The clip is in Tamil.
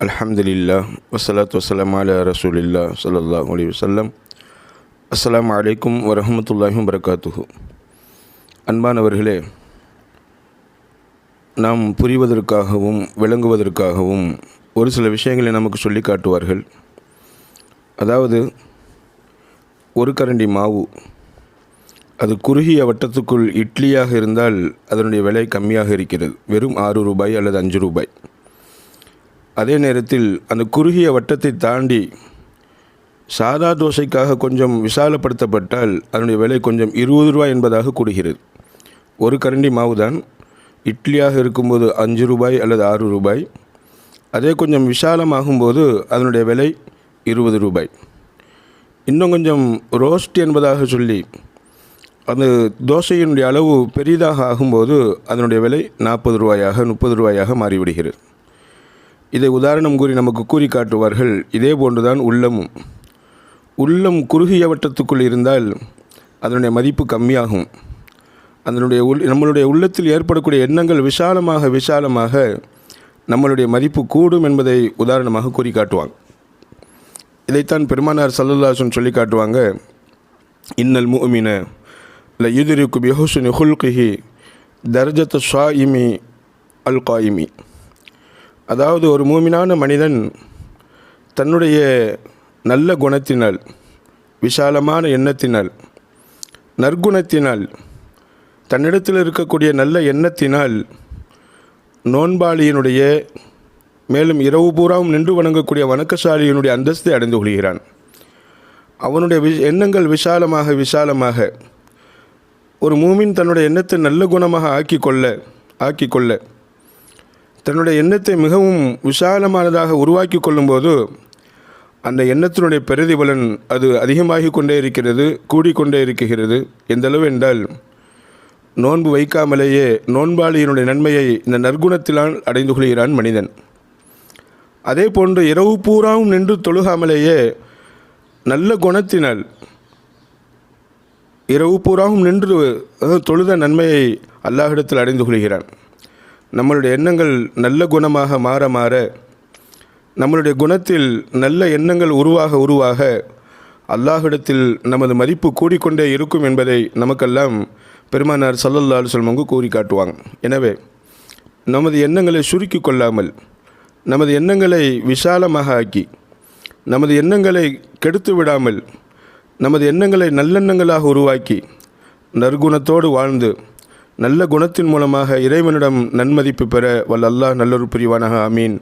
அலமதுல்லா வசலாத் வசலாம் அல ரசூலில்லா சல்லா அலி வசல்லம் அஸ்லாம் அலைக்கும் வரமத்துல்லாஹும் வரகாத்துஹு அன்பானவர்களே நாம் புரிவதற்காகவும் விளங்குவதற்காகவும் ஒரு சில விஷயங்களை நமக்கு சொல்லி காட்டுவார்கள். அதாவது ஒரு கரண்டி மாவு அது குறுகிய வட்டத்துக்குள் இட்லியாக இருந்தால் அதனுடைய விலை கம்மியாக இருக்கிறது. வெறும் ஆறு ரூபாய் அல்லது அஞ்சு ரூபாய். அதே நேரத்தில் அந்த குறுகிய வட்டத்தை தாண்டி சாதா தோசைக்காக கொஞ்சம் விசாலப்படுத்தப்பட்டால் அதனுடைய விலை கொஞ்சம் இருபது ரூபாய் என்பதாக கூடுகிறது ஒரு கரண்டி மாவு தான் இட்லியாக இருக்கும்போது அஞ்சு ரூபாய் அல்லது ஆறு ரூபாய். அதே கொஞ்சம் விசாலமாகும்போது அதனுடைய விலை இருபது ரூபாய். இன்னும் கொஞ்சம் ரோஸ்ட் என்பதாக சொல்லி அந்த தோசையினுடைய அளவு பெரிதாக ஆகும்போது அதனுடைய விலை நாற்பது ரூபாயாக முப்பது ரூபாயாக மாறிவிடுகிறது. இதை உதாரணம் கூறி நமக்கு கூறி காட்டுவார்கள். இதே போன்றுதான் உள்ளமும். உள்ளம் குறுகிய வட்டத்துக்குள் இருந்தால் அதனுடைய மதிப்பு கம்மியாகும். அதனுடைய உள் நம்மளுடைய உள்ளத்தில் ஏற்படக்கூடிய எண்ணங்கள் விசாலமாக விசாலமாக நம்மளுடைய மதிப்பு கூடும் என்பதை உதாரணமாக கூறி காட்டுவாங்க. இதைத்தான் பெருமானார் சல்லுல்லாசன் சொல்லி காட்டுவாங்க. இன்னல் மூமின ல யுதிரிக்கு பிஹுசுனி ஹுல்கிஹி தர்ஜத்த ஷாயிமி அல் காயிமி அதாவது ஒரு மூமினான மனிதன் தன்னுடைய நல்ல குணத்தினால் விசாலமான எண்ணத்தினால் நற்குணத்தினால் தன்னிடத்தில் இருக்கக்கூடிய நல்ல எண்ணத்தினால் நோன்பாளியினுடைய மேலும் இரவு பூராவும் நின்று வணங்கக்கூடிய வணக்கசாலியினுடைய அந்தஸ்தை அடைந்து கொள்கிறான். அவனுடைய வி எண்ணங்கள் விசாலமாக விசாலமாக ஒரு மூமின் தன்னுடைய எண்ணத்தை நல்ல குணமாக ஆக்கிக்கொள்ள ஆக்கிக்கொள்ள கொள்ள தன்னுடைய எண்ணத்தை மிகவும் விசாலமானதாக உருவாக்கி கொள்ளும்போது அந்த எண்ணத்தினுடைய பிரதிபலன் அது அதிகமாகி கொண்டே இருக்கிறது கூடிக்கொண்டே இருக்கிறது. எந்தளவு என்றால் நோன்பு வைக்காமலேயே நோன்பாளியினுடைய நன்மையை இந்த நற்குணத்தினால் அடைந்து கொள்கிறான் மனிதன். அதே போன்று இரவு பூராவும் நின்று தொழுகாமலேயே நல்ல குணத்தினால் இரவு பூராவும் நின்று தொழுத நன்மையை அல்லாஹிடத்தில் அடைந்து கொள்கிறான். நம்மளுடைய எண்ணங்கள் நல்ல குணமாக மாற மாற நம்மளுடைய குணத்தில் நல்ல எண்ணங்கள் உருவாக உருவாக அல்லாஹிடத்தில் நமது மதிப்பு கூடிக்கொண்டே இருக்கும் என்பதை நமக்கெல்லாம் பெருமானார் சல்லல்லா சொல்மங்கு கூறி காட்டுவாங்க. எனவே நமது எண்ணங்களை சுருக்கி கொள்ளாமல் நமது எண்ணங்களை விசாலமாக ஆக்கி நமது எண்ணங்களை கெடுத்து விடாமல் நமது எண்ணங்களை நல்லெண்ணங்களாக உருவாக்கி நற்குணத்தோடு வாழ்ந்து நல்ல குணத்தின் மூலமாக இறைவனிடம் நன்மதிப்பு பெற வல்ல அல்லாஹ் நல்லொரு புரிவானாக. அமீன்